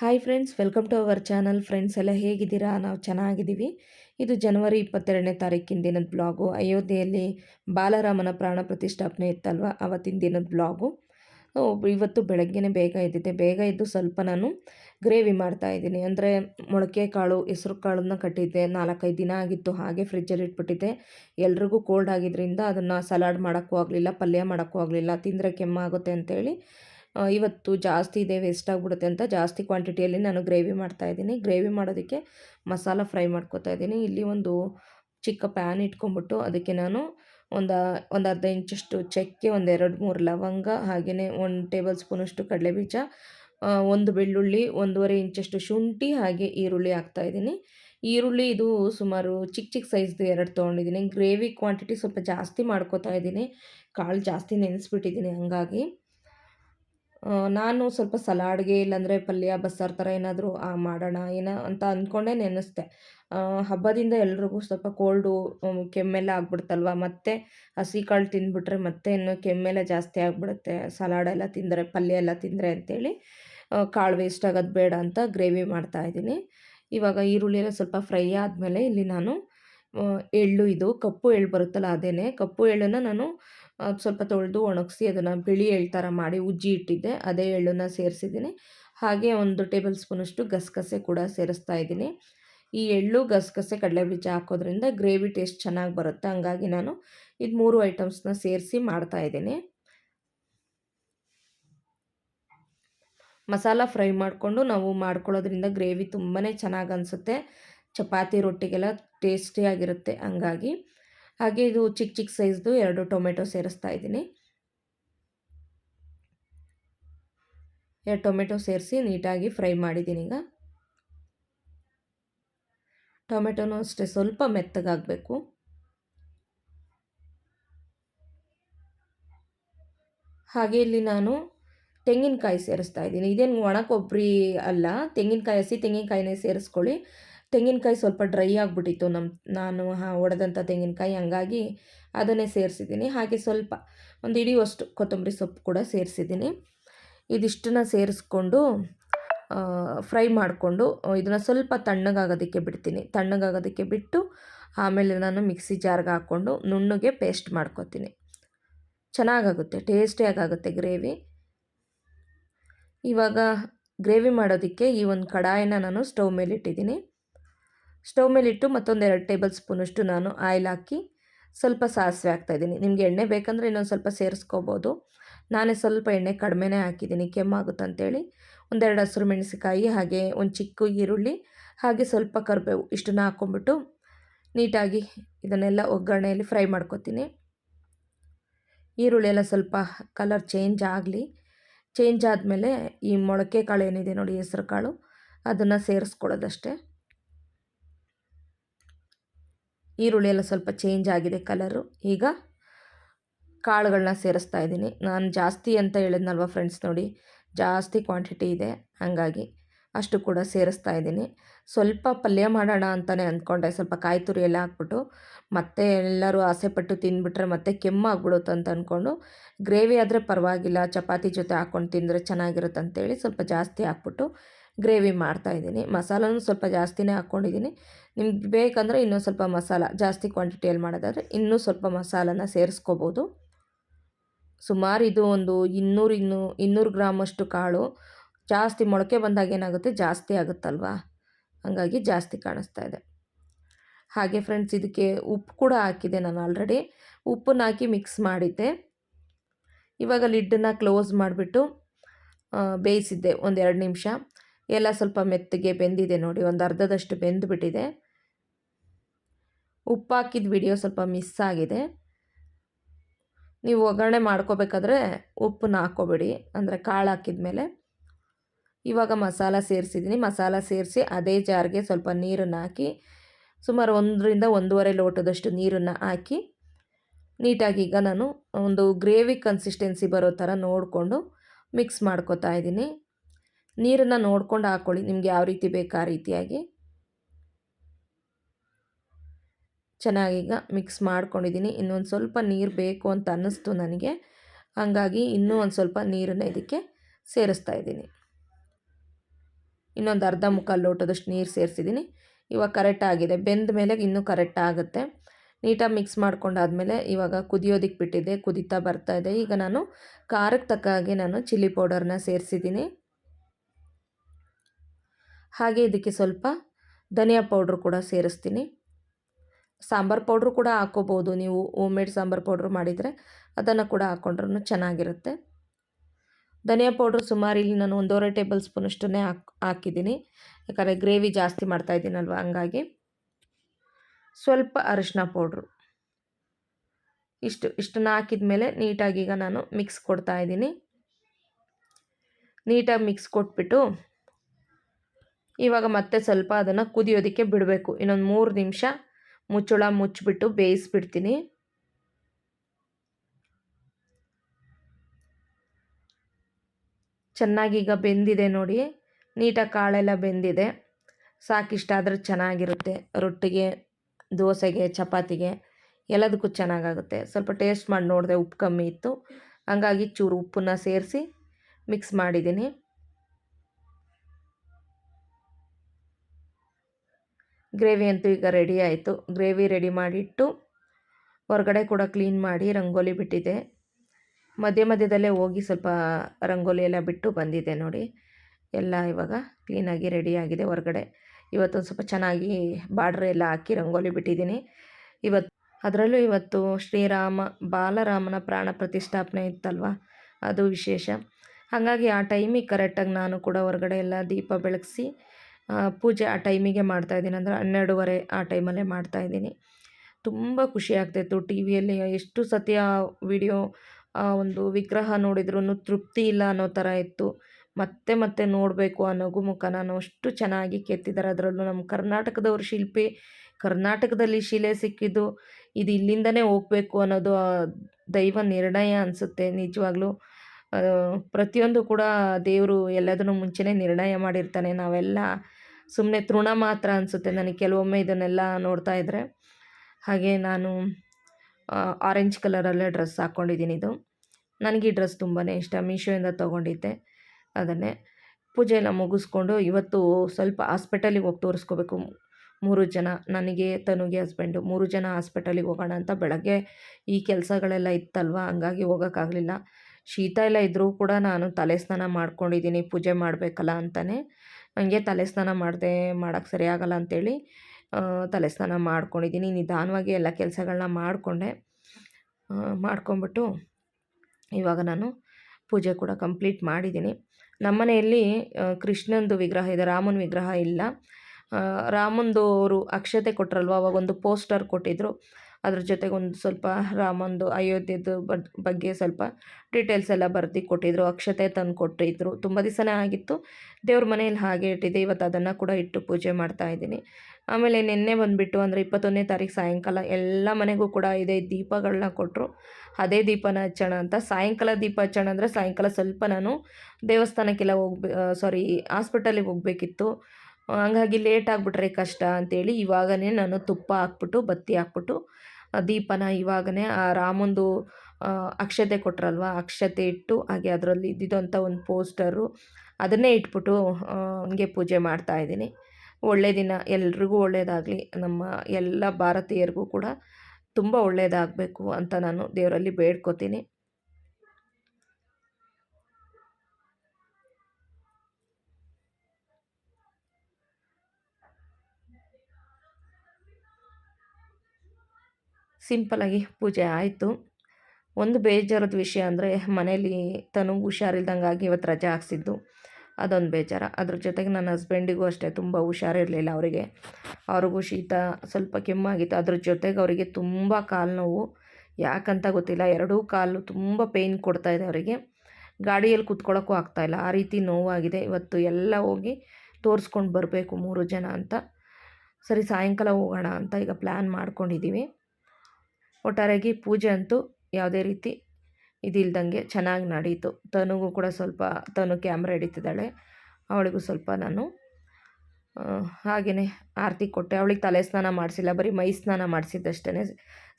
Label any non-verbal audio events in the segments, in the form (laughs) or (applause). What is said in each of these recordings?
Hi friends welcome to our channel friends ಎಲ್ಲ ಹೇಗಿದ್ದೀರಾ? ನಾವು ಚೆನ್ನಾಗಿದ್ದೀವಿ. ಇದು ಜನವರಿ ಇಪ್ಪತ್ತೆರಡನೇ ತಾರೀಕಿನ ದಿನದ ಬ್ಲಾಗು ಅಯೋಧ್ಯೆಯಲ್ಲಿ ಬಾಲರಾಮನ ಪ್ರಾಣ ಪ್ರತಿಷ್ಠಾಪನೆ ಇತ್ತಲ್ವ? ಅವತ್ತಿನ ದಿನದ ಬ್ಲಾಗು ಇವತ್ತು ಬೆಳಗ್ಗೆನೇ ಬೇಗ ಇದ್ದಿದ್ದೆ ಬೇಗ ಇದ್ದು ಸ್ವಲ್ಪ ನಾನು ಗ್ರೇವಿ ಮಾಡ್ತಾ ಇದ್ದೀನಿ. ಅಂದರೆ ಮೊಳಕೆ ಕಾಳು, ಹೆಸ್ರು ಕಾಳನ್ನ ಕಟ್ಟಿದ್ದೆ. ನಾಲ್ಕೈದು ದಿನ ಆಗಿತ್ತು. ಹಾಗೆ ಫ್ರಿಜ್ಜಲ್ಲಿ ಇಟ್ಬಿಟ್ಟಿದ್ದೆ. ಎಲ್ರಿಗೂ ಕೋಲ್ಡ್ ಆಗಿದ್ದರಿಂದ ಅದನ್ನು ಸಲಾಡ್ ಮಾಡೋಕ್ಕೂ ಆಗಲಿಲ್ಲ, ಪಲ್ಯ ಮಾಡೋಕ್ಕೂ ಆಗಲಿಲ್ಲ. ತಿಂದರೆ ಕೆಮ್ಮಾಗುತ್ತೆ ಅಂತೇಳಿ ಇವತ್ತು ಜಾಸ್ತಿ ಇದೆ ವೇಸ್ಟ್ ಆಗಿಬಿಡುತ್ತೆ ಅಂತ ಜಾಸ್ತಿ ಕ್ವಾಂಟಿಟಿಯಲ್ಲಿ ನಾನು ಗ್ರೇವಿ ಮಾಡ್ತಾಯಿದ್ದೀನಿ ಗ್ರೇವಿ ಮಾಡೋದಕ್ಕೆ ಮಸಾಲ ಫ್ರೈ ಮಾಡ್ಕೋತಾ ಇದ್ದೀನಿ. ಇಲ್ಲಿ ಒಂದು ಚಿಕ್ಕ ಪ್ಯಾನ್ ಇಟ್ಕೊಂಬಿಟ್ಟು ಅದಕ್ಕೆ ನಾನು ಒಂದು ಒಂದು ಅರ್ಧ ಇಂಚಷ್ಟು ಚಕ್ಕೆ, ಒಂದು ಎರಡು ಮೂರು ಲವಂಗ ಹಾಗೆಯೇ ಒಂದು ಟೇಬಲ್ ಸ್ಪೂನಷ್ಟು ಕಡಲೆಬೀಜ ಒಂದು ಬೆಳ್ಳುಳ್ಳಿ, ಒಂದೂವರೆ ಇಂಚಷ್ಟು ಶುಂಠಿ, ಹಾಗೆ ಈರುಳ್ಳಿ ಹಾಕ್ತಾ ಇದ್ದೀನಿ. ಈರುಳ್ಳಿ ಇದು ಸುಮಾರು ಚಿಕ್ಕ ಚಿಕ್ಕ ಸೈಜ್ದು ಎರಡು ತೊಗೊಂಡಿದ್ದೀನಿ. ಗ್ರೇವಿ ಕ್ವಾಂಟಿಟಿ ಸ್ವಲ್ಪ ಜಾಸ್ತಿ ಮಾಡ್ಕೋತಾ ಇದ್ದೀನಿ. ಕಾಳು ಜಾಸ್ತಿ ನೆನೆಸ್ಬಿಟ್ಟಿದ್ದೀನಿ ಹಾಗಾಗಿ. ನಾನು ಸ್ವಲ್ಪ ಸಲಾಡ್ಗೆ ಇಲ್ಲಾಂದರೆ ಪಲ್ಯ, ಬಸ್ಸಾರು ಥರ ಏನಾದರೂ ಮಾಡೋಣ, ಏನೋ ಅಂತ ಅಂದ್ಕೊಂಡೆ ನೆನೆಸ್ದೆ. ಹಬ್ಬದಿಂದ ಎಲ್ರಿಗೂ ಸ್ವಲ್ಪ ಕೋಲ್ಡು ಕೆಮ್ಮೆಲ್ಲ ಆಗ್ಬಿಡ್ತಲ್ವ, ಮತ್ತೆ ಹಸಿ ಕಾಳು ತಿಂದ್ಬಿಟ್ರೆ ಮತ್ತೆ ಇನ್ನು ಕೆಮ್ಮೆಲ್ಲ ಜಾಸ್ತಿ ಆಗಿಬಿಡುತ್ತೆ. ಸಲಾಡೆಲ್ಲ ತಿಂದರೆ, ಪಲ್ಯ ಎಲ್ಲ ತಿಂದರೆ ಅಂತೇಳಿ ಕಾಳು ವೇಸ್ಟ್ ಆಗೋದು ಬೇಡ ಅಂತ ಗ್ರೇವಿ ಮಾಡ್ತಾಯಿದ್ದೀನಿ ಇವಾಗ ಈರುಳ್ಳಿ ಎಲ್ಲ ಸ್ವಲ್ಪ ಫ್ರೈ ಆದಮೇಲೆ ಇಲ್ಲಿ ನಾನು ಎಳ್ಳು ಇದು, ಕಪ್ಪು ಎಳ್ಳು ಬರುತ್ತಲ್ಲ, ಅದೇನೆ, ಕಪ್ಪು ಎಳ್ಳನ್ನು ನಾನು ಸ್ವಲ್ಪ ತೊಳೆದು ಒಣಗಿಸಿ ಅದನ್ನು ಬಿಳಿ ಎಳ್ಳು ಥರ ಮಾಡಿ ಉಜ್ಜಿ ಇಟ್ಟಿದ್ದೆ. ಅದೇ ಎಳ್ಳನ್ನು ಸೇರಿಸಿದ್ದೀನಿ. ಹಾಗೆ ಒಂದು ಟೇಬಲ್ ಸ್ಪೂನಷ್ಟು ಗಸಗಸೆ ಕೂಡ ಸೇರಿಸ್ತಾ ಇದ್ದೀನಿ. ಈ ಎಳ್ಳು, ಗಸಗಸೆ, ಕಡಲೆಬೀಜ ಹಾಕೋದ್ರಿಂದ ಗ್ರೇವಿ ಟೇಸ್ಟ್ ಚೆನ್ನಾಗಿ ಬರುತ್ತೆ. ಹಂಗಾಗಿ ನಾನು ಇದು ಮೂರು ಐಟಮ್ಸ್ನ ಸೇರಿಸಿ ಮಾಡ್ತಾಯಿದ್ದೀನಿ ಮಸಾಲ ಫ್ರೈ ಮಾಡಿಕೊಂಡು ನಾವು ಮಾಡ್ಕೊಳ್ಳೋದ್ರಿಂದ ಗ್ರೇವಿ ತುಂಬಾ ಚೆನ್ನಾಗಿ ಅನಿಸುತ್ತೆ. ಚಪಾತಿ ರೊಟ್ಟಿಗೆಲ್ಲ ಟೇಸ್ಟಿಯಾಗಿರುತ್ತೆ. ಹಂಗಾಗಿ ಹಾಗೆ ಇದು ಚಿಕ್ಕ ಚಿಕ್ಕ ಸೈಜ್ದು ಎರಡು ಟೊಮೆಟೊ ಸೇರಿಸ್ತಾ ಇದ್ದೀನಿ. ಎರಡು ಟೊಮೆಟೊ ಸೇರಿಸಿ ನೀಟಾಗಿ ಫ್ರೈ ಮಾಡಿದ್ದೀನಿ ಈಗ. ಟೊಮೆಟೊನೂ ಅಷ್ಟೇ ಸ್ವಲ್ಪ ಮೆತ್ತಗಾಗಬೇಕು. ಹಾಗೆ ಇಲ್ಲಿ ನಾನು ತೆಂಗಿನಕಾಯಿ ಸೇರಿಸ್ತಾ ಇದ್ದೀನಿ. ಇದೇನು ಒಣ ಕೊಬ್ಬರಿ ಅಲ್ಲ, ತೆಂಗಿನಕಾಯಿ, ಹಸಿ ತೆಂಗಿನಕಾಯಿನೇ ಸೇರಿಸ್ಕೊಳ್ಳಿ. ತೆಂಗಿನಕಾಯಿ ಸ್ವಲ್ಪ ಡ್ರೈ ಆಗಿಬಿಟ್ಟಿತ್ತು ನಮ್ಮ ನಾನು ಒಡೆದಂಥ ತೆಂಗಿನಕಾಯಿ, ಹಂಗಾಗಿ ಅದನ್ನೇ ಸೇರಿಸಿದ್ದೀನಿ. ಹಾಗೆ ಸ್ವಲ್ಪ ಒಂದು ಇಡಿಯುವಷ್ಟು ಕೊತ್ತಂಬರಿ ಸೊಪ್ಪು ಕೂಡ ಸೇರಿಸಿದ್ದೀನಿ. ಇದಿಷ್ಟನ್ನು ಸೇರಿಸ್ಕೊಂಡು ಫ್ರೈ ಮಾಡಿಕೊಂಡು, ಇದನ್ನು ಸ್ವಲ್ಪ ತಣ್ಣಗಾಗೋದಕ್ಕೆ ಬಿಡ್ತೀನಿ. ತಣ್ಣಗಾಗೋದಕ್ಕೆ ಬಿಟ್ಟು ಆಮೇಲೆ ನಾನು ಮಿಕ್ಸಿ ಜಾರ್ಗೆ ಹಾಕ್ಕೊಂಡು ನುಣ್ಣಗೆ ಪೇಸ್ಟ್ ಮಾಡ್ಕೊತೀನಿ. ಚೆನ್ನಾಗಾಗುತ್ತೆ ಟೇಸ್ಟಿಯಾಗುತ್ತೆ ಗ್ರೇವಿ. ಇವಾಗ ಗ್ರೇವಿ ಮಾಡೋದಕ್ಕೆ ಈ ಒಂದು ಕಡಾಯನ್ನ ನಾನು ಸ್ಟವ್ ಮೇಲೆ ಇಟ್ಟಿದ್ದೀನಿ ಸ್ಟವ್ ಮೇಲಿಟ್ಟು ಮತ್ತೊಂದು ಎರಡು ಟೇಬಲ್ ಸ್ಪೂನಷ್ಟು ನಾನು ಆಯಿಲ್ ಹಾಕಿ ಸ್ವಲ್ಪ ಸಾಸಿವೆ ಹಾಕ್ತಾಯಿದ್ದೀನಿ ನಿಮಗೆ ಎಣ್ಣೆ ಬೇಕಂದರೆ ಇನ್ನೊಂದು ಸ್ವಲ್ಪ ಸೇರಿಸ್ಕೋಬೋದು. ನಾನೇ ಸ್ವಲ್ಪ ಎಣ್ಣೆ ಕಡಿಮೆನೇ ಹಾಕಿದ್ದೀನಿ. ಕೆಮ್ಮಾಗುತ್ತಂತೇಳಿ ಒಂದೆರಡು ಹಸಿರು ಮೆಣಸಿಕಾಯಿ ಹಾಗೆ ಒಂದು ಚಿಕ್ಕ ಈರುಳ್ಳಿ ಹಾಗೆ ಸ್ವಲ್ಪ ಕರಿಬೇವು ಇಷ್ಟನ್ನು ಹಾಕ್ಕೊಂಬಿಟ್ಟು ನೀಟಾಗಿ ಇದನ್ನೆಲ್ಲ ಒಗ್ಗರಣೆಯಲ್ಲಿ ಫ್ರೈ ಮಾಡ್ಕೊತೀನಿ. ಈರುಳ್ಳಿ ಎಲ್ಲ ಸ್ವಲ್ಪ ಕಲರ್ ಚೇಂಜ್ ಆಗಲಿ. ಚೇಂಜ್ ಆದಮೇಲೆ ಈ ಮೊಳಕೆ ಕಾಳು ಏನಿದೆ ನೋಡಿ ಹೆಸರು ಕಾಳು. ಅದನ್ನು ಸೇರಿಸ್ಕೊಳ್ಳೋದಷ್ಟೇ. ಈರುಳ್ಳಿ ಎಲ್ಲ ಸ್ವಲ್ಪ ಚೇಂಜ್ ಆಗಿದೆ ಕಲರು ಈಗ ಕಾಳುಗಳನ್ನ ಸೇರಿಸ್ತಾ ಇದ್ದೀನಿ. ನಾನು ಜಾಸ್ತಿ ಅಂತ ಹೇಳಿದ್ನಲ್ವ ಫ್ರೆಂಡ್ಸ್ ನೋಡಿ, ಜಾಸ್ತಿ ಕ್ವಾಂಟಿಟಿ ಇದೆ, ಹಾಗಾಗಿ ಅಷ್ಟು ಕೂಡ ಸೇರಿಸ್ತಾ ಇದ್ದೀನಿ. ಸ್ವಲ್ಪ ಪಲ್ಯ ಮಾಡೋಣ ಅಂತಲೇ ಅಂದ್ಕೊಂಡೆ. ಸ್ವಲ್ಪ ಕಾಯಿ ತುರಿ ಎಲ್ಲ ಹಾಕ್ಬಿಟ್ಟು, ಮತ್ತೆ ಎಲ್ಲರೂ ಆಸೆಪಟ್ಟು ತಿಂದ್ಬಿಟ್ರೆ ಮತ್ತೆ ಕೆಮ್ಮಾಗ್ಬಿಡುತ್ತೆ ಅಂತ ಅಂದ್ಕೊಂಡು ಗ್ರೇವಿ ಆದರೆ ಪರವಾಗಿಲ್ಲ, ಚಪಾತಿ ಜೊತೆ ಹಾಕ್ಕೊಂಡು ತಿಂದರೆ ಚೆನ್ನಾಗಿರುತ್ತೆ ಅಂತೇಳಿ ಸ್ವಲ್ಪ ಜಾಸ್ತಿ ಹಾಕ್ಬಿಟ್ಟು ಗ್ರೇವಿ ಮಾಡ್ತಾ ಇದ್ದೀನಿ. ಮಸಾಲನೂ ಸ್ವಲ್ಪ ಜಾಸ್ತಿನೇ ಹಾಕ್ಕೊಂಡಿದ್ದೀನಿ. ನಿಮ್ಗೆ ಬೇಕಂದರೆ ಇನ್ನೂ ಸ್ವಲ್ಪ ಮಸಾಲ, ಜಾಸ್ತಿ ಕ್ವಾಂಟಿಟಿಯಲ್ಲಿ ಮಾಡೋದಾದರೆ ಇನ್ನೂ ಸ್ವಲ್ಪ ಮಸಾಲನ ಸೇರಿಸ್ಕೋಬೋದು. ಸುಮಾರು ಇದು ಒಂದು ಇನ್ನೂರು ಇನ್ನೂ ಇನ್ನೂರು ಗ್ರಾಮಷ್ಟು ಕಾಳು, ಜಾಸ್ತಿ ಮೊಳಕೆ ಬಂದಾಗ ಏನಾಗುತ್ತೆ? ಜಾಸ್ತಿ ಆಗುತ್ತಲ್ವಾ? ಹಾಗಾಗಿ ಜಾಸ್ತಿ ಕಾಣಿಸ್ತಾ ಇದೆ. ಹಾಗೆ ಫ್ರೆಂಡ್ಸ್ ಇದಕ್ಕೆ ಉಪ್ಪು ಕೂಡ ಹಾಕಿದೆ ನಾನು ಆಲ್ರೆಡಿ ಉಪ್ಪನ್ನು ಹಾಕಿ ಮಿಕ್ಸ್ ಮಾಡಿದ್ದೆ. ಇವಾಗ ಲಿಡ್ಡನ್ನು ಕ್ಲೋಸ್ ಮಾಡಿಬಿಟ್ಟು ಬೇಯಿಸಿದ್ದೆ ಒಂದೆರಡು ನಿಮಿಷ. ಎಲ್ಲ ಸ್ವಲ್ಪ ಮೆತ್ತಗೆ ಬೆಂದಿದೆ ನೋಡಿ, ಒಂದು ಅರ್ಧದಷ್ಟು ಬೆಂದುಬಿಟ್ಟಿದೆ. ಉಪ್ಪು ಹಾಕಿದ ವಿಡಿಯೋ ಸ್ವಲ್ಪ ಮಿಸ್ ಆಗಿದೆ. ನೀವು ಒಗ್ಗರಣೆ ಮಾಡ್ಕೋಬೇಕಾದ್ರೆ ಉಪ್ಪನ್ನ ಹಾಕ್ಕೋಬೇಡಿ, ಅಂದರೆ ಕಾಳು ಹಾಕಿದ ಮೇಲೆ. ಇವಾಗ ಮಸಾಲ ಸೇರಿಸಿದ್ದೀನಿ, ಮಸಾಲ ಸೇರಿಸಿ ಅದೇ ಜಾರ್ಗೆ ಸ್ವಲ್ಪ ನೀರನ್ನು ಹಾಕಿ, ಸುಮಾರು ಒಂದರಿಂದ ಒಂದೂವರೆ ಲೋಟದಷ್ಟು ನೀರನ್ನು ಹಾಕಿ, ನೀಟಾಗಿ ಈಗ ನಾನು ಒಂದು ಗ್ರೇವಿ ಕನ್ಸಿಸ್ಟೆನ್ಸಿ ಬರೋ ಥರ ನೋಡಿಕೊಂಡು ಮಿಕ್ಸ್ ಮಾಡ್ಕೋತಾ ಇದ್ದೀನಿ. ನೀರನ್ನು ನೋಡ್ಕೊಂಡು ಹಾಕ್ಕೊಳ್ಳಿ ನಿಮ್ಗೆ ಯಾವ ರೀತಿ ಬೇಕು ಆ ರೀತಿಯಾಗಿ. ಚೆನ್ನಾಗೀಗ ಮಿಕ್ಸ್ ಮಾಡ್ಕೊಂಡಿದ್ದೀನಿ. ಇನ್ನೊಂದು ಸ್ವಲ್ಪ ನೀರು ಬೇಕು ಅಂತ ಅನ್ನಿಸ್ತು ನನಗೆ. ಹಾಗಾಗಿ ಇನ್ನೂ ಒಂದು ಸ್ವಲ್ಪ ನೀರನ್ನು ಇದಕ್ಕೆ ಸೇರಿಸ್ತಾ ಇದ್ದೀನಿ. ಇನ್ನೊಂದು ಅರ್ಧ ಮುಕ್ಕಾಲು ಲೋಟದಷ್ಟು ನೀರು ಸೇರಿಸಿದ್ದೀನಿ. ಇವಾಗ ಕರೆಕ್ಟಾಗಿದೆ ಬೆಂದ ಮೇಲೆ ಇನ್ನೂ ಕರೆಕ್ಟ್ ಆಗುತ್ತೆ. ನೀಟಾಗಿ ಮಿಕ್ಸ್ ಮಾಡ್ಕೊಂಡಾದಮೇಲೆ ಇವಾಗ ಕುದಿಯೋದಕ್ಕೆ ಬಿಟ್ಟಿದ್ದೆ ಕುದೀತಾ ಬರ್ತಾ ಇದೆ. ಈಗ ನಾನು ಖಾರಕ್ಕೆ ತಕ್ಕ ಹಾಗೆ ನಾನು ಚಿಲ್ಲಿ ಪೌಡರ್ನ ಸೇರಿಸಿದ್ದೀನಿ. ಹಾಗೆ ಇದಕ್ಕೆ ಸ್ವಲ್ಪ ಧನಿಯಾ ಪೌಡ್ರು ಕೂಡ ಸೇರಿಸ್ತೀನಿ. ಸಾಂಬಾರು ಪೌಡ್ರು ಕೂಡ ಹಾಕೋಬೋದು. ನೀವು ಹೋಮ್ ಮೇಡ್ ಸಾಂಬಾರು ಪೌಡ್ರು ಮಾಡಿದರೆ ಅದನ್ನು ಕೂಡ ಹಾಕ್ಕೊಂಡ್ರೂ ಚೆನ್ನಾಗಿರುತ್ತೆ. ಧನಿಯಾ ಪೌಡ್ರ್ ಸುಮಾರು ಇಲ್ಲಿ ನಾನು ಒಂದೂವರೆ ಟೇಬಲ್ ಸ್ಪೂನಷ್ಟನ್ನೇ ಹಾಕ್, ಹಾಕಿದ್ದೀನಿ. ಯಾಕಂದರೆ ಗ್ರೇವಿ ಜಾಸ್ತಿ ಮಾಡ್ತಾಯಿದ್ದೀನಲ್ವ ಹಂಗಾಗಿ. ಸ್ವಲ್ಪ ಅರಿಶಿನ ಪೌಡ್ರು. ಇಷ್ಟು, ಇಷ್ಟನ್ನು ಹಾಕಿದ ಮೇಲೆ ನೀಟಾಗಿ ಈಗ ನಾನು ಮಿಕ್ಸ್ ಕೊಡ್ತಾ ಇದ್ದೀನಿ. ನೀಟಾಗಿ ಮಿಕ್ಸ್ ಕೊಟ್ಬಿಟ್ಟು ಇವಾಗ ಮತ್ತೆ ಸ್ವಲ್ಪ ಅದನ್ನು ಕುದಿಯೋದಕ್ಕೆ ಬಿಡಬೇಕು. ಇನ್ನೊಂದು ಮೂರು ನಿಮಿಷ ಮುಚ್ಚಳ ಮುಚ್ಚಿಬಿಟ್ಟು ಬೇಯಿಸ್ಬಿಡ್ತೀನಿ. ಚೆನ್ನಾಗಿ ಈಗ ಬೆಂದಿದೆ ನೋಡಿ. ನೀಟಾಗಿ ಕಾಳೆಲ್ಲ ಬೆಂದಿದೆ. ಸಾಕಿಷ್ಟ ಆದರೆ ಚೆನ್ನಾಗಿರುತ್ತೆ. ರೊಟ್ಟಿಗೆ, ದೋಸೆಗೆ, ಚಪಾತಿಗೆ ಎಲ್ಲದಕ್ಕೂ ಚೆನ್ನಾಗಾಗುತ್ತೆ. ಸ್ವಲ್ಪ ಟೇಸ್ಟ್ ಮಾಡಿ ನೋಡಿದೆ ಉಪ್ಪು ಕಮ್ಮಿ ಇತ್ತು. ಹಂಗಾಗಿ ಚೂರು ಉಪ್ಪನ್ನ ಸೇರಿಸಿ ಮಿಕ್ಸ್ ಮಾಡಿದ್ದೀನಿ. ಗ್ರೇವಿ ಅಂತೂ ಈಗ ರೆಡಿ ಆಯಿತು. ಗ್ರೇವಿ ರೆಡಿ ಮಾಡಿಟ್ಟು ಹೊರಗಡೆ ಕೂಡ ಕ್ಲೀನ್ ಮಾಡಿ ರಂಗೋಲಿ ಬಿಟ್ಟಿದೆ. ಮಧ್ಯ ಮಧ್ಯದಲ್ಲೇ ಹೋಗಿ ಸ್ವಲ್ಪ ರಂಗೋಲಿ ಎಲ್ಲ ಬಿಟ್ಟು ಬಂದಿದೆ ನೋಡಿ. ಎಲ್ಲ ಇವಾಗ ಕ್ಲೀನಾಗಿ ರೆಡಿಯಾಗಿದೆ ಹೊರಗಡೆ. ಇವತ್ತೊಂದು ಸ್ವಲ್ಪ ಚೆನ್ನಾಗಿ ಬಾರ್ಡ್ರ್ ಎಲ್ಲ ಹಾಕಿ ರಂಗೋಲಿ ಬಿಟ್ಟಿದ್ದೀನಿ. ಇವತ್ತು ಅದರಲ್ಲೂ ಇವತ್ತು ಶ್ರೀರಾಮ, ಬಾಲರಾಮನ ಪ್ರಾಣ ಪ್ರತಿಷ್ಠಾಪನೆ ಇತ್ತಲ್ವ? ಅದು ವಿಶೇಷ. ಹಾಗಾಗಿ ಆ ಟೈಮಿಗೆ ಕರೆಕ್ಟಾಗಿ ನಾನು ಕೂಡ ಹೊರಗಡೆ ಎಲ್ಲ ದೀಪ ಬೆಳಗಿಸಿ ಪೂಜೆ ಆ ಟೈಮಿಗೆ ಮಾಡ್ತಾಯಿದ್ದೀನಿ ಅಂದರೆ ಹನ್ನೆರಡುವರೆ ಆ ಟೈಮಲ್ಲೇ ಮಾಡ್ತಾಯಿದ್ದೀನಿ ತುಂಬ ಖುಷಿ ಆಗ್ತಾಯಿತ್ತು ಟಿ ವಿಯಲ್ಲಿ ಎಷ್ಟು ಸತ್ಯ ವಿಡಿಯೋ, ಆ ಒಂದು ವಿಗ್ರಹ ನೋಡಿದ್ರೂ ತೃಪ್ತಿ ಇಲ್ಲ ಅನ್ನೋ ಥರ ಇತ್ತು. ಮತ್ತೆ ಮತ್ತೆ ನೋಡಬೇಕು ಆ ಗುಮುಖ ನಾನು ಅಷ್ಟು ಚೆನ್ನಾಗಿ ಕೆತ್ತಿದ್ದಾರೆ. ಅದರಲ್ಲೂ ನಮ್ಮ ಕರ್ನಾಟಕದವ್ರ ಶಿಲ್ಪಿ, ಕರ್ನಾಟಕದಲ್ಲಿ ಶಿಲೆ ಸಿಕ್ಕಿದ್ದು, ಇದು ಇಲ್ಲಿಂದನೇ ಹೋಗಬೇಕು ಅನ್ನೋದು ದೈವ ನಿರ್ಣಯ ಅನಿಸುತ್ತೆ ನಿಜವಾಗ್ಲೂ. ಪ್ರತಿಯೊಂದು ಕೂಡ ದೇವರು ಎಲ್ಲದನ್ನು ಮುಂಚೆನೇ ನಿರ್ಣಯ ಮಾಡಿರ್ತಾನೆ. ನಾವೆಲ್ಲ ಸುಮ್ಮನೆ ತೃಣ ಮಾತ್ರ ಅನಿಸುತ್ತೆ. ನನಗೆ ಕೆಲವೊಮ್ಮೆ ಇದನ್ನೆಲ್ಲ ನೋಡ್ತಾ ಇದ್ದರೆ ಹಾಗೆ ನಾನು ಆರೆಂಜ್ ಕಲರಲ್ಲೇ ಡ್ರೆಸ್ ಹಾಕ್ಕೊಂಡಿದ್ದೀನಿ ಇದು. ನನಗೆ ಈ ಡ್ರೆಸ್ ತುಂಬಾ ಇಷ್ಟ. ಮೀಶೋಯಿಂದ ತೊಗೊಂಡಿದ್ದೆ ಅದನ್ನೇ. ಪೂಜೆ ಎಲ್ಲ ಮುಗಿಸ್ಕೊಂಡು ಇವತ್ತು ಸ್ವಲ್ಪ ಹಾಸ್ಪಿಟಲಿಗೆ ಹೋಗಿ ತೋರಿಸ್ಕೋಬೇಕು. ಮೂರು ಜನ, ನನಗೆ, ತನುಗೆ ಹಸ್ಬೆಂಡು ಮೂರು ಜನ ಹಾಸ್ಪಿಟಲಿಗೆ ಹೋಗೋಣ ಅಂತ ಬೆಳಗ್ಗೆ ಈ ಕೆಲಸಗಳೆಲ್ಲ ಇತ್ತಲ್ವ? ಹಂಗಾಗಿ ಹೋಗೋಕ್ಕಾಗಲಿಲ್ಲ. ಶೀತ ಎಲ್ಲ ಇದ್ದರೂ ಕೂಡ ನಾನು ತಲೆ ಸ್ನಾನ ಮಾಡ್ಕೊಂಡಿದ್ದೀನಿ, ಪೂಜೆ ಮಾಡಬೇಕಲ್ಲ ಅಂತಲೇ ಹಂಗೆ ತಲೆ ಸ್ನಾನ ಮಾಡದೆ ಮಾಡೋಕ್ಕೆ ಸರಿಯಾಗಲ್ಲ ಅಂಥೇಳಿ ತಲೆ ಸ್ನಾನ ಮಾಡ್ಕೊಂಡಿದ್ದೀನಿ. ನಿಧಾನವಾಗಿ ಎಲ್ಲ ಕೆಲಸಗಳನ್ನ ಮಾಡಿಕೊಂಡೆ. ಮಾಡ್ಕೊಂಬಿಟ್ಟು ಇವಾಗ ನಾನು ಪೂಜೆ ಕೂಡ ಕಂಪ್ಲೀಟ್ ಮಾಡಿದ್ದೀನಿ. ನಮ್ಮನೆಯಲ್ಲಿ ಕೃಷ್ಣಂದು ವಿಗ್ರಹ ಇದೆ, ರಾಮನ ವಿಗ್ರಹ ಇಲ್ಲ. ರಾಮಂದು ಅವರು ಅಕ್ಷತೆ ಕೊಟ್ಟರಲ್ವ ಅವಾಗೊಂದು ಪೋಸ್ಟರ್ ಕೊಟ್ಟಿದ್ದರು ಅದ್ರ ಜೊತೆಗೆ ಒಂದು ಸ್ವಲ್ಪ ರಾಮಂದು ಅಯೋಧ್ಯೆದು ಬಗ್ಗೆ ಸ್ವಲ್ಪ ಡೀಟೇಲ್ಸ್ ಎಲ್ಲ ಬರೆದು ಕೊಟ್ಟಿದ್ರು, ಅಕ್ಷತೆ ತಂದು ಕೊಟ್ಟಿದ್ರು. ತುಂಬ ದಿವಸನೇ ಆಗಿತ್ತು. ದೇವ್ರ ಮನೆಯಲ್ಲಿ ಹಾಗೆ ಇಟ್ಟಿದ್ದೆ. ಇವತ್ತು ಅದನ್ನು ಕೂಡ ಇಟ್ಟು ಪೂಜೆ ಮಾಡ್ತಾ ಇದ್ದೀನಿ. ಆಮೇಲೆ ನಿನ್ನೆ ಬಂದುಬಿಟ್ಟು ಅಂದರೆ ಇಪ್ಪತ್ತೊಂದನೇ ತಾರೀಕು ಸಾಯಂಕಾಲ ಎಲ್ಲ ಮನೆಗೂ ಕೂಡ ಇದೇ ದೀಪಗಳನ್ನ ಕೊಟ್ಟರು ಅದೇ ದೀಪನ ಹಚ್ಚೋಣ ಅಂತ. ಸಾಯಂಕಾಲ ದೀಪ ಹಚ್ಚೋಣ ಅಂದರೆ ಸಾಯಂಕಾಲ ಸ್ವಲ್ಪ ನಾನು ದೇವಸ್ಥಾನಕ್ಕೆಲ್ಲ ಹೋಗ್ಬೇ ಸಾರಿ ಹಾಸ್ಪಿಟಲಿಗೆ ಹೋಗಬೇಕಿತ್ತು. ಹಂಗಾಗಿ ಲೇಟ್ ಆಗಿಬಿಟ್ರೆ ಕಷ್ಟ ಅಂತೇಳಿ ಇವಾಗಲೇ ನಾನು ತುಪ್ಪ ಹಾಕ್ಬಿಟ್ಟು, ಬತ್ತಿ ಹಾಕ್ಬಿಟ್ಟು ದೀಪನ ಇವಾಗಲೇ ಆ ರಾಮಂದು ಅಕ್ಷತೆ ಕೊಟ್ರಲ್ವ? ಅಕ್ಷತೆ ಇಟ್ಟು ಹಾಗೆ ಅದರಲ್ಲಿ ಇದ್ದಿದ್ದಂಥ ಒಂದು ಪೋಸ್ಟರು ಅದನ್ನೇ ಇಟ್ಬಿಟ್ಟು ಹಂಗೆ ಪೂಜೆ ಮಾಡ್ತಾಯಿದ್ದೀನಿ ಒಳ್ಳೆ ದಿನ. ಎಲ್ರಿಗೂ ಒಳ್ಳೆಯದಾಗಲಿ ನಮ್ಮ ಎಲ್ಲ ಭಾರತೀಯರಿಗೂ ಕೂಡ ತುಂಬ ಒಳ್ಳೆಯದಾಗಬೇಕು ಅಂತ ನಾನು ದೇವರಲ್ಲಿ ಬೇಡ್ಕೋತೀನಿ. ಸಿಂಪಲಾಗಿ ಪೂಜೆ ಆಯಿತು. ಒಂದು ಬೇಜಾರದ ವಿಷಯ ಅಂದರೆ ಮನೇಲಿ ತನು ಹುಷಾರಿಲ್ದಂಗಾಗಿ ಇವತ್ತು ರಜೆ ಹಾಕ್ಸಿದ್ದು. ಅದೊಂದು ಬೇಜಾರ. ಅದ್ರ ಜೊತೆಗೆ ನನ್ನ ಹಸ್ಬೆಂಡಿಗೂ ಅಷ್ಟೇ ತುಂಬ ಹುಷಾರಿರಲಿಲ್ಲ ಅವರಿಗೆ. ಅವ್ರಿಗೂ ಶೀತ ಸ್ವಲ್ಪ ಕೆಮ್ಮಾಗಿತ್ತು. ಅದ್ರ ಜೊತೆಗೆ ಅವರಿಗೆ ತುಂಬ ಕಾಲು ನೋವು. ಯಾಕಂತ ಗೊತ್ತಿಲ್ಲ. ಎರಡೂ ಕಾಲು ತುಂಬ ಪೇಯ್ನ್ ಇದೆ ಅವರಿಗೆ. ಗಾಡಿಯಲ್ಲಿ ಕುತ್ಕೊಳ್ಳೋಕ್ಕೂ ಆಗ್ತಾಯಿಲ್ಲ ಆ ರೀತಿ ನೋವಾಗಿದೆ. ಇವತ್ತು ಎಲ್ಲ ಹೋಗಿ ತೋರಿಸ್ಕೊಂಡು ಬರಬೇಕು ಮೂರು ಜನ ಅಂತ. ಸರಿ, ಸಾಯಂಕಾಲ ಹೋಗೋಣ ಅಂತ ಈಗ ಪ್ಲ್ಯಾನ್ ಮಾಡ್ಕೊಂಡಿದ್ದೀವಿ. ಒಟ್ಟಾರೆಯಾಗಿ ಪೂಜೆ ಅಂತೂ ಯಾವುದೇ ರೀತಿ ಇದಿಲ್ದಂಗೆ ಚೆನ್ನಾಗಿ ನಡೀತು. ತನಗೂ ಕೂಡ ಸ್ವಲ್ಪ, ತನು ಕ್ಯಾಮ್ರಾ ಹಿಡಿತಿದ್ದಾಳೆ. ಅವಳಿಗೂ ಸ್ವಲ್ಪ ನಾನು ಹಾಗೆಯೇ ಆರತಿ ಕೊಟ್ಟೆ. ಅವಳಿಗೆ ತಲೆ ಸ್ನಾನ ಮಾಡಿಸಿಲ್ಲ. ಬರೀ ಮೈ ಸ್ನಾನ ಮಾಡಿಸಿದ್ದಷ್ಟೇ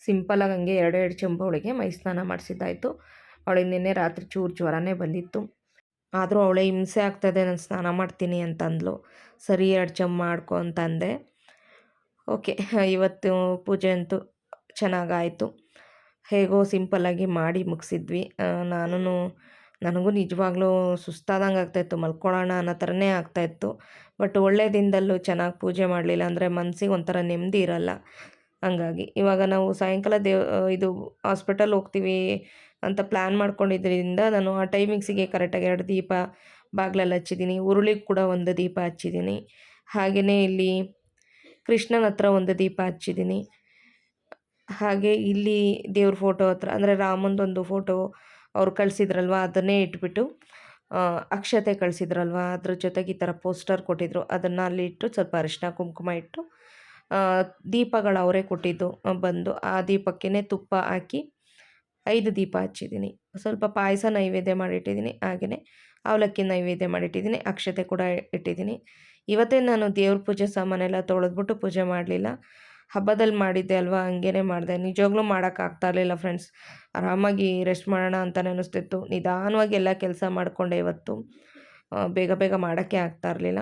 ಸಿಂಪಲಾಗಿ ಹಂಗೆ ಎರಡೆರಡು ಚೆಂಬು ಅವಳಿಗೆ ಮೈ ಸ್ನಾನ ಮಾಡಿಸಿದ್ದಾಯಿತು. ಅವಳಿಗೆ ನಿನ್ನೆ ರಾತ್ರಿ ಚೂರು ಜ್ವರನೇ ಬಂದಿತ್ತು. ಆದರೂ ಅವಳೇ ಹಿಂಸೆ ಆಗ್ತದೆ ನಾನು ಸ್ನಾನ ಮಾಡ್ತೀನಿ ಅಂತಂದ್ಲು. ಸರಿ, ಎರಡು ಚೆಂಬು ಮಾಡ್ಕೊ ಅಂತಂದೆ. ಓಕೆ, ಇವತ್ತು ಪೂಜೆ ಅಂತೂ ಚೆನ್ನಾಗಾಯಿತು. ಹೇಗೋ ಸಿಂಪಲ್ಲಾಗಿ ಮಾಡಿ ಮುಗಿಸಿದ್ವಿ. ನಾನು ನನಗೂ ನಿಜವಾಗ್ಲೂ ಸುಸ್ತಾದಂಗೆ ಆಗ್ತಾಯಿತ್ತು, ಮಲ್ಕೊಳ್ಳೋಣ ಅನ್ನೋ ಥರನೇ ಆಗ್ತಾಯಿತ್ತು. ಬಟ್ ಒಳ್ಳೆ ದಿನದಲ್ಲೂ ಚೆನ್ನಾಗಿ ಪೂಜೆ ಮಾಡಲಿಲ್ಲ ಅಂದರೆ ಮನಸ್ಸಿಗೆ ಒಂಥರ ನೆಮ್ಮದಿ ಇರಲ್ಲ. ಹಂಗಾಗಿ ಇವಾಗ ನಾವು ಸಾಯಂಕಾಲ ದೇವ್ ಇದು ಹಾಸ್ಪಿಟಲ್ ಹೋಗ್ತೀವಿ ಅಂತ ಪ್ಲ್ಯಾನ್ ಮಾಡ್ಕೊಂಡಿದ್ದರಿಂದ ನಾನು ಆ ಟೈಮಿಂಗ್ಸಿಗೆ ಕರೆಕ್ಟಾಗಿ ಎರಡು ದೀಪ ಬಾಗಿಲಲ್ಲಿ ಹಚ್ಚಿದ್ದೀನಿ. ಉರುಳಿಗೆ ಕೂಡ ಒಂದು ದೀಪ ಹಚ್ಚಿದ್ದೀನಿ. ಹಾಗೆಯೇ ಇಲ್ಲಿ ಕೃಷ್ಣನ ಹತ್ರ ಒಂದು ದೀಪ ಹಚ್ಚಿದ್ದೀನಿ. ಹಾಗೆ ಇಲ್ಲಿ ದೇವ್ರ ಫೋಟೋ ಹತ್ರ, ಅಂದರೆ ರಾಮಂದೊಂದು ಫೋಟೋ ಅವ್ರು ಕಳಿಸಿದ್ರಲ್ವ, ಅದನ್ನೇ ಇಟ್ಬಿಟ್ಟು ಅಕ್ಷತೆ ಕಳಿಸಿದ್ರಲ್ವ, ಅದ್ರ ಜೊತೆಗೆ ಈ ಥರ ಪೋಸ್ಟರ್ ಕೊಟ್ಟಿದ್ರು, ಅದನ್ನು ಅಲ್ಲಿ ಇಟ್ಟು ಸ್ವಲ್ಪ ಅರಿಶಿನ ಕುಂಕುಮ ಇಟ್ಟು ದೀಪಗಳು ಅವರೇ ಕೊಟ್ಟಿದ್ದು ಬಂದು, ಆ ದೀಪಕ್ಕೇ ತುಪ್ಪ ಹಾಕಿ ಐದು ದೀಪ ಹಚ್ಚಿದ್ದೀನಿ. ಸ್ವಲ್ಪ ಪಾಯಸ ನೈವೇದ್ಯ ಮಾಡಿಟ್ಟಿದ್ದೀನಿ, ಹಾಗೆಯೇ ಅವಲಕ್ಕಿ ನೈವೇದ್ಯ ಮಾಡಿಟ್ಟಿದ್ದೀನಿ, ಅಕ್ಷತೆ ಕೂಡ ಇಟ್ಟಿದ್ದೀನಿ. ಇವತ್ತೇ ನಾನು ದೇವ್ರ ಪೂಜೆ ಸಾಮಾನೆಲ್ಲ ತೊಳೆದ್ಬಿಟ್ಟು ಪೂಜೆ ಮಾಡಲಿಲ್ಲ. ಹಬ್ಬದಲ್ಲಿ ಮಾಡಿದ್ದೆ ಅಲ್ವಾ? ಹಂಗೇನೆ ಮಾಡಿದೆ. ನಿಜವಾಗ್ಲೂ ಮಾಡೋಕ್ಕಾಗ್ತಾ ಇರಲಿಲ್ಲ ಫ್ರೆಂಡ್ಸ್ ಆರಾಮಾಗಿ ರೆಸ್ಟ್ ಮಾಡೋಣ ಅಂತಲೇ ಅನಿಸ್ತಿತ್ತು. ನಿಧಾನವಾಗಿ ಎಲ್ಲ ಕೆಲಸ ಮಾಡಿಕೊಂಡೆ ಇವತ್ತು. ಬೇಗ ಬೇಗ ಮಾಡೋಕ್ಕೆ ಆಗ್ತಾ ಇರಲಿಲ್ಲ.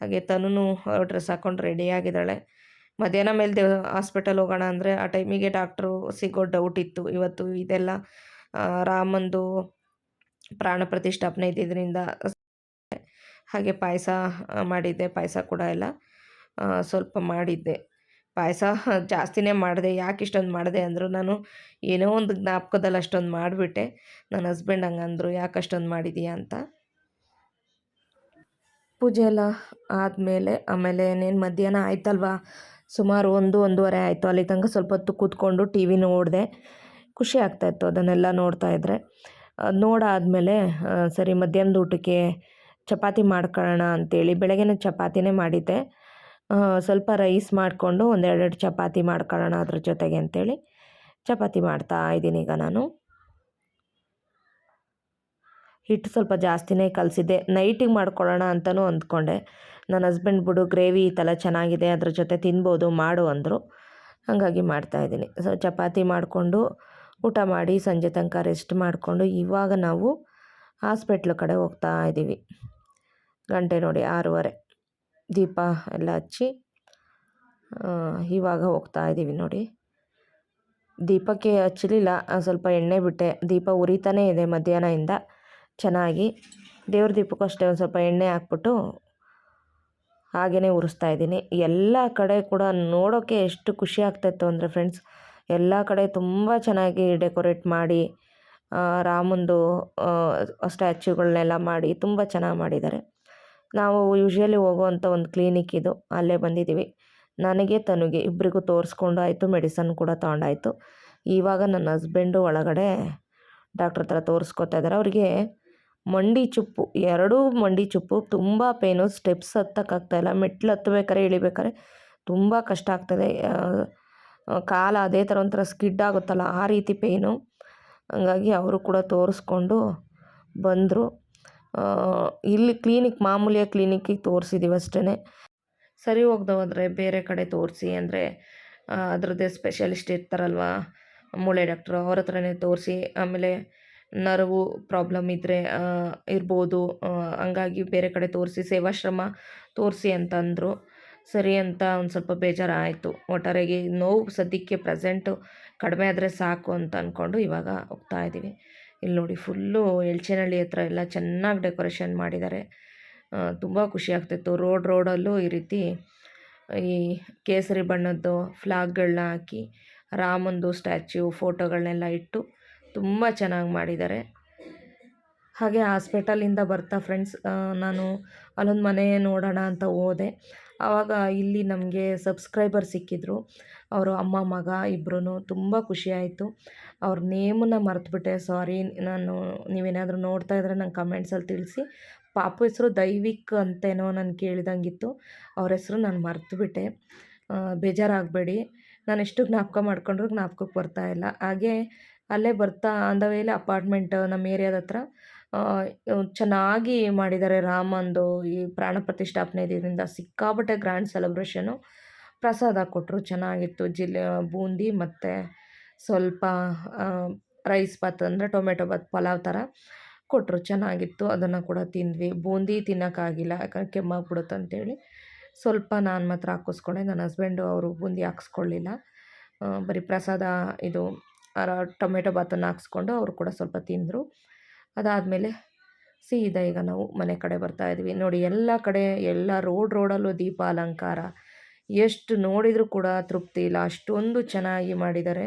ಹಾಗೆ ತನೂ ಡ್ರೆಸ್ ಹಾಕ್ಕೊಂಡು ರೆಡಿಯಾಗಿದ್ದಾಳೆ ಮಧ್ಯಾಹ್ನ ಮೇಲೆ ದೇವ ಹಾಸ್ಪಿಟಲ್ ಹೋಗೋಣ ಅಂದರೆ ಆ ಟೈಮಿಗೆ ಡಾಕ್ಟ್ರು ಸಿಗೋ ಡೌಟ್ ಇತ್ತು. ಇವತ್ತು ಇದೆಲ್ಲ ರಾಮಂದು ಪ್ರಾಣ ಪ್ರತಿಷ್ಠಾಪನೆ ಇದ್ದಿದ್ದರಿಂದ ಹಾಗೆ ಪಾಯಸ ಮಾಡಿದ್ದೆ. ಪಾಯಸ ಕೂಡ ಎಲ್ಲ ಸ್ವಲ್ಪ ಮಾಡಿದ್ದೆ. ಪಾಯಸ (laughs) ಜಾಸ್ತಿನೇ ಮಾಡಿದೆ, ಯಾಕೆ ಇಷ್ಟೊಂದು ಮಾಡಿದೆ ಅಂದರು ನಾನು ಏನೋ ಒಂದು ಜ್ಞಾಪಕದಲ್ಲಿ ಅಷ್ಟೊಂದು ಮಾಡಿಬಿಟ್ಟೆ. ನನ್ನ ಹಸ್ಬೆಂಡ್ ಹಂಗೆ ಅಂದರು, ಯಾಕೆ ಅಷ್ಟೊಂದು ಮಾಡಿದೀಯಾ ಅಂತ. ಪೂಜೆ ಎಲ್ಲ ಆದಮೇಲೆ, ಆಮೇಲೆ ಏನೇನು ಮಧ್ಯಾಹ್ನ ಆಯ್ತಲ್ವಾ? ಸುಮಾರು ಒಂದು, ಒಂದೂವರೆ ಆಯಿತು. ಅಲ್ಲಿ ತನಕ ಸ್ವಲ್ಪ ಹೊತ್ತು ಕೂತ್ಕೊಂಡು ಟಿ ವಿ ನೋಡಿದೆ. ಖುಷಿ ಆಗ್ತಾಯಿತ್ತು ಅದನ್ನೆಲ್ಲ ನೋಡ್ತಾ ಇದ್ದರೆ ನೋಡಾದಮೇಲೆ ಸರಿ ಮಧ್ಯಾಹ್ನದ ಊಟಕ್ಕೆ ಚಪಾತಿ ಮಾಡ್ಕೊಳ್ಳೋಣ ಅಂತೇಳಿ ಬೆಳಗ್ಗೆನೇ ಚಪಾತಿನೇ ಮಾಡಿದ್ದೆ. ಸ್ವಲ್ಪ ರೈಸ್ ಮಾಡಿಕೊಂಡು ಒಂದೆರಡೆರಡು ಚಪಾತಿ ಮಾಡ್ಕೊಳ್ಳೋಣ ಅದ್ರ ಜೊತೆಗೆ ಅಂತೇಳಿ ಚಪಾತಿ ಮಾಡ್ತಾ ಇದ್ದೀನಿ ಈಗ ನಾನು. ಹಿಟ್ಟು ಸ್ವಲ್ಪ ಜಾಸ್ತಿನೇ ಕಲಸಿದ್ದೆ. ನೈಟಿಗೆ ಮಾಡ್ಕೊಳ್ಳೋಣ ಅಂತಲೂ ಅಂದ್ಕೊಂಡೆ. ನನ್ನ ಹಸ್ಬೆಂಡ್ ಬಿಡು, ಗ್ರೇವಿ ಈ ಥರ ಚೆನ್ನಾಗಿದೆ, ಅದ್ರ ಜೊತೆ ತಿನ್ಬೋದು, ಮಾಡು ಅಂದರು. ಹಾಗಾಗಿ ಮಾಡ್ತಾಯಿದ್ದೀನಿ ಸೊ, ಚಪಾತಿ ಮಾಡಿಕೊಂಡು ಊಟ ಮಾಡಿ ಸಂಜೆ ತನಕ ರೆಸ್ಟ್ ಮಾಡಿಕೊಂಡು ಇವಾಗ ನಾವು ಹಾಸ್ಪಿಟ್ಲ್ ಕಡೆ ಹೋಗ್ತಾ ಇದ್ದೀವಿ. ಗಂಟೆ ನೋಡಿ ಆರೂವರೆ. ದೀಪ ಎಲ್ಲ ಹಚ್ಚಿ ಇವಾಗ ಹೋಗ್ತಾ ಇದ್ದೀವಿ ನೋಡಿ. ದೀಪಕ್ಕೆ ಹಚ್ಚಲಿಲ್ಲ ಸ್ವಲ್ಪ ಎಣ್ಣೆ ಬಿಟ್ಟೆ. ದೀಪ ಉರಿತಾನೇ ಇದೆ ಮಧ್ಯಾಹ್ನದಿಂದ. ಚೆನ್ನಾಗಿ. ದೇವ್ರ ದೀಪಕ್ಕೂ ಅಷ್ಟೇ ಒಂದು ಸ್ವಲ್ಪ ಎಣ್ಣೆ ಹಾಕ್ಬಿಟ್ಟು ಹಾಗೆಯೇ ಉರಿಸ್ತಾ ಇದ್ದೀನಿ. ಎಲ್ಲ ಕಡೆ ಕೂಡ ನೋಡೋಕ್ಕೆ ಎಷ್ಟು ಖುಷಿ ಆಗ್ತಾಯಿತ್ತು ಅಂದರೆ ಫ್ರೆಂಡ್ಸ್, ಎಲ್ಲ ಕಡೆ ತುಂಬ ಚೆನ್ನಾಗಿ ಡೆಕೋರೇಟ್ ಮಾಡಿ ರಾಮಂದು ಸ್ಟ್ಯಾಚುಗಳನ್ನೆಲ್ಲ ಮಾಡಿ ತುಂಬ ಚೆನ್ನಾಗಿ ಮಾಡಿದ್ದಾರೆ. ನಾವು ಯೂಶ್ವಲಿ ಹೋಗುವಂಥ ಒಂದು ಕ್ಲಿನಿಕ್ ಇದು. ಅಲ್ಲೇ ಬಂದಿದ್ದೀವಿ. ನನಗೆ, ತನುಗೆ ಇಬ್ಬರಿಗೂ ತೋರಿಸ್ಕೊಂಡು ಆಯಿತು ಮೆಡಿಸನ್ ಕೂಡ ತೊಗೊಂಡಾಯಿತು. ಇವಾಗ ನನ್ನ ಹಸ್ಬೆಂಡು ಒಳಗಡೆ ಡಾಕ್ಟ್ರ್ ಹತ್ರ ತೋರಿಸ್ಕೊತಾ ಇದ್ದಾರೆ. ಅವರಿಗೆ ಮಂಡಿ ಚುಪ್ಪು, ಎರಡೂ ಮಂಡಿ ಚುಪ್ಪು, ತುಂಬ ಪೇನು ಸ್ಟೆಪ್ಸ್ ಹತ್ತಕ್ಕಾಗ್ತಾಯಿಲ್ಲ ಮೆಟ್ಲು ಹತ್ತಬೇಕಾರೆ, ಇಳಿಬೇಕಾರೆ ತುಂಬ ಕಷ್ಟ ಆಗ್ತದೆ. ಕಾಲ ಅದೇ ಥರ ಒಂಥರ ಸ್ಕಿಡ್ ಆಗುತ್ತಲ್ಲ, ಆ ರೀತಿ ಪೇಯ್ನು ಹಂಗಾಗಿ ಅವರು ಕೂಡ ತೋರಿಸ್ಕೊಂಡು ಬಂದರು. ಇಲ್ಲಿ ಕ್ಲಿನಿಕ್ ಮಾಮೂಲಿಯ ಕ್ಲಿನಿಕ್ಕಿಗೆ ತೋರಿಸಿದ್ದೀವಿ ಅಷ್ಟೇ ಸರಿ ಹೋಗ್ದೆ ಹೋದರೆ ಬೇರೆ ಕಡೆ ತೋರಿಸಿ ಅಂದರೆ ಅದರದ್ದೇ ಸ್ಪೆಷಲಿಸ್ಟ್ ಇರ್ತಾರಲ್ವ, ಮೂಳೆ ಡಾಕ್ಟ್ರು ಅವ್ರ ಹತ್ರನೇ ತೋರಿಸಿ, ಆಮೇಲೆ ನರವು ಪ್ರಾಬ್ಲಮ್ ಇದ್ದರೆ ಇರ್ಬೋದು ಹಂಗಾಗಿ ಬೇರೆ ಕಡೆ ತೋರಿಸಿ, ಸೇವಾಶ್ರಮ ತೋರಿಸಿ ಅಂತಂದರು. ಸರಿ ಅಂತ ಒಂದು ಸ್ವಲ್ಪ ಬೇಜಾರಾಯಿತು. ಒಟ್ಟಾರೆಗೆ ನೋವು ಸದ್ಯಕ್ಕೆ ಪ್ರೆಸೆಂಟು ಕಡಿಮೆ ಆದರೆ ಸಾಕು ಅಂತ ಅಂದ್ಕೊಂಡು ಇವಾಗ ಹೋಗ್ತಾ ಇದ್ದೀವಿ ಇಲ್ಲಿ ನೋಡಿ ಫುಲ್ಲು ಎಳ್ಚೇನಹಳ್ಳಿ ಹತ್ರ ಎಲ್ಲ ಚೆನ್ನಾಗಿ ಡೆಕೋರೇಷನ್ ಮಾಡಿದ್ದಾರೆ. ತುಂಬ ಖುಷಿ ಆಗ್ತಿತ್ತು. ರೋಡ್ ರೋಡಲ್ಲೂ ಈ ರೀತಿ ಈ ಕೇಸರಿ ಬಣ್ಣದ್ದು ಫ್ಲಾಗ್ಗಳನ್ನ ಹಾಕಿ, ರಾಮಂದು ಸ್ಟ್ಯಾಚ್ಯೂ ಫೋಟೋಗಳನ್ನೆಲ್ಲ ಇಟ್ಟು ತುಂಬ ಚೆನ್ನಾಗಿ ಮಾಡಿದ್ದಾರೆ. ಹಾಗೆ ಹಾಸ್ಪಿಟಲಿಂದ ಬರ್ತಾ ಫ್ರೆಂಡ್ಸ್ ನಾನು ಅಲ್ಲೊಂದು ಮನೆ ನೋಡೋಣ ಅಂತ ಹೋದೆ. ಆವಾಗ ಇಲ್ಲಿ ನಮಗೆ ಸಬ್ಸ್ಕ್ರೈಬರ್ ಸಿಕ್ಕಿದ್ರು. ಅವರು ಅಮ್ಮ, ಮಗ ಇಬ್ಬರೂ ತುಂಬ ಖುಷಿಯಾಯಿತು ಅವ್ರ ನೇಮನ್ನ ಮರೆತುಬಿಟ್ಟೆ. ಸಾರಿ ನಾನು ನೀವೇನಾದರೂ ನೋಡ್ತಾ ಇದ್ರೆ ನಂಗೆ ಕಮೆಂಟ್ಸಲ್ಲಿ ತಿಳಿಸಿ. ಪಾಪು ಹೆಸರು ದೈವಿಕ್ ಅಂತೇನೋ ನಾನು ಕೇಳಿದಂಗಿತ್ತು. ಅವ್ರ ಹೆಸರು ನಾನು ಮರೆತುಬಿಟ್ಟೆ. ಬೇಜಾರಾಗಬೇಡಿ. ನಾನು ಎಷ್ಟು ಜ್ಞಾಪಕ ಮಾಡ್ಕೊಂಡ್ರು ಜ್ಞಾಪಕಕ್ಕೆ ಬರ್ತಾಯಿಲ್ಲ ಹಾಗೆ ಅಲ್ಲೇ ಬರ್ತಾ ಅಂದವೇಲೆ ಅಪಾರ್ಟ್ಮೆಂಟ್ ನಮ್ಮ ಏರಿಯಾದ ಹತ್ರ ಚೆನ್ನಾಗಿ ಮಾಡಿದ್ದಾರೆ ರಾಮಂದು ಈ ಪ್ರಾಣ ಪ್ರತಿಷ್ಠಾಪನೆ ಇದರಿಂದ ಸಿಕ್ಕಾಪಟ್ಟೆ ಗ್ರ್ಯಾಂಡ್ ಸೆಲೆಬ್ರೇಷನು ಪ್ರಸಾದ ಕೊಟ್ಟರು ಚೆನ್ನಾಗಿತ್ತು. ಜಿಲ್ಲೆ ಬೂಂದಿ ಮತ್ತು ಸ್ವಲ್ಪ ರೈಸ್ ಬಾತ್ ಅಂದರೆ ಟೊಮೆಟೊ ಬಾತ್ ಪಲಾವ್ ಥರ ಕೊಟ್ಟರು ಚೆನ್ನಾಗಿತ್ತು. ಅದನ್ನು ಕೂಡ ತಿಂದ್ವಿ. ಬೂಂದಿ ತಿನ್ನೋಕ್ಕಾಗಿಲ್ಲ ಯಾಕಂದ್ರೆ ಕೆಮ್ಮಾಗ್ಬಿಡುತ್ತೆ ಅಂತೇಳಿ. ಸ್ವಲ್ಪ ನಾನು ಮಾತ್ರ ಹಾಕಿಸ್ಕೊಂಡೆ. ನನ್ನ ಹಸ್ಬೆಂಡು ಅವರು ಬೂಂದಿ ಹಾಕ್ಸ್ಕೊಳ್ಳಿಲ್ಲ. ಬರೀ ಪ್ರಸಾದ ಇದು ಟೊಮೆಟೊ ಬಾತನ್ನು ಹಾಕ್ಸ್ಕೊಂಡು ಅವರು ಕೂಡ ಸ್ವಲ್ಪ ತಿಂದರು. ಅದಾದಮೇಲೆ ಸೀದಾ ಈಗ ನಾವು ಮನೆ ಕಡೆ ಬರ್ತಾ ಇದ್ವಿ. ನೋಡಿ, ಎಲ್ಲ ಕಡೆ, ಎಲ್ಲ ರೋಡ್ ರೋಡಲ್ಲೂ ದೀಪ ಅಲಂಕಾರ. ಎಷ್ಟು ನೋಡಿದರೂ ಕೂಡ ತೃಪ್ತಿ ಇಲ್ಲ. ಅಷ್ಟೊಂದು ಚೆನ್ನಾಗಿ ಮಾಡಿದ್ದಾರೆ.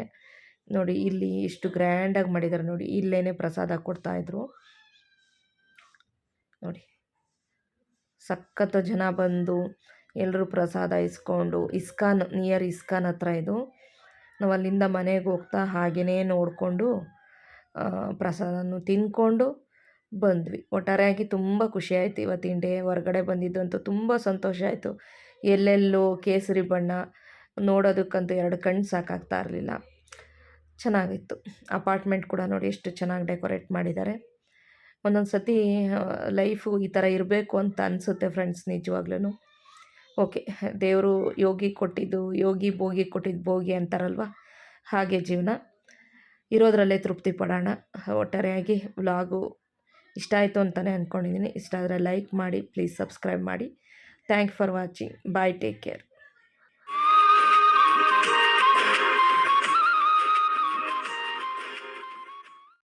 ನೋಡಿ, ಇಲ್ಲಿ ಇಷ್ಟು ಗ್ರ್ಯಾಂಡಾಗಿ ಮಾಡಿದ್ದಾರೆ. ನೋಡಿ ಇಲ್ಲೇ ಪ್ರಸಾದ ಕೊಡ್ತಾಯಿದ್ರು ನೋಡಿ ಸಖತ್ತು ಜನ ಬಂದು ಎಲ್ಲರೂ ಪ್ರಸಾದ ಇಸ್ಕೊಂಡು, ಇಸ್ಕಾನ್ ನಿಯರ್ ಇಸ್ಕಾನ್ ಹತ್ರ ಇದು. ನಾವು ಅಲ್ಲಿಂದ ಮನೆಗೆ ಹೋಗ್ತಾ ಹಾಗೆಯೇ ನೋಡಿಕೊಂಡು ಪ್ರಸಾದನೂ ತಿಂದ್ಕೊಂಡು ಬಂದ್ವಿ. ಒಟ್ಟಾರೆಯಾಗಿ ತುಂಬ ಖುಷಿ ಆಯಿತು. ಇವತ್ತಿನ ಡೇ ಹೊರಗಡೆ ಬಂದಿದ್ದಂತೂ ತುಂಬ ಸಂತೋಷ ಆಯಿತು. ಎಲ್ಲೆಲ್ಲೋ ಕೇಸರಿ ಬಣ್ಣ ನೋಡೋದಕ್ಕಂತೂ ಎರಡು ಕಣ್ಣು ಸಾಕಾಗ್ತಾ ಇರಲಿಲ್ಲ. ಚೆನ್ನಾಗಿತ್ತು. ಅಪಾರ್ಟ್ಮೆಂಟ್ ಕೂಡ ನೋಡಿ ಎಷ್ಟು ಚೆನ್ನಾಗಿ ಡೆಕೋರೇಟ್ ಮಾಡಿದ್ದಾರೆ. ಒಂದೊಂದು ಸತಿ ಲೈಫು ಈ ಥರ ಇರಬೇಕು ಅಂತ ಅನಿಸುತ್ತೆ ಫ್ರೆಂಡ್ಸ್ ನಿಜವಾಗ್ಲೂ ಓಕೆ, ದೇವರು ಯೋಗಿ ಕೊಟ್ಟಿದ್ದು ಯೋಗಿ ಭೋಗಿ ಕೊಟ್ಟಿದ್ದು ಭೋಗಿ ಅಂತಾರಲ್ವ? ಹಾಗೆ ಜೀವನ. ಇರೋದ್ರಲ್ಲೇ ತೃಪ್ತಿ ಪಡೋಣ. ಒಟ್ಟಾರೆಯಾಗಿ ವ್ಲಾಗು ಇಷ್ಟ ಆಯಿತು ಅಂತಲೇ ಅಂದ್ಕೊಂಡಿದ್ದೀನಿ ಇಷ್ಟ ಆದರೆ ಲೈಕ್ ಮಾಡಿ, ಪ್ಲೀಸ್ ಸಬ್ಸ್ಕ್ರೈಬ್ ಮಾಡಿ. Thank for watching. Bye, take care.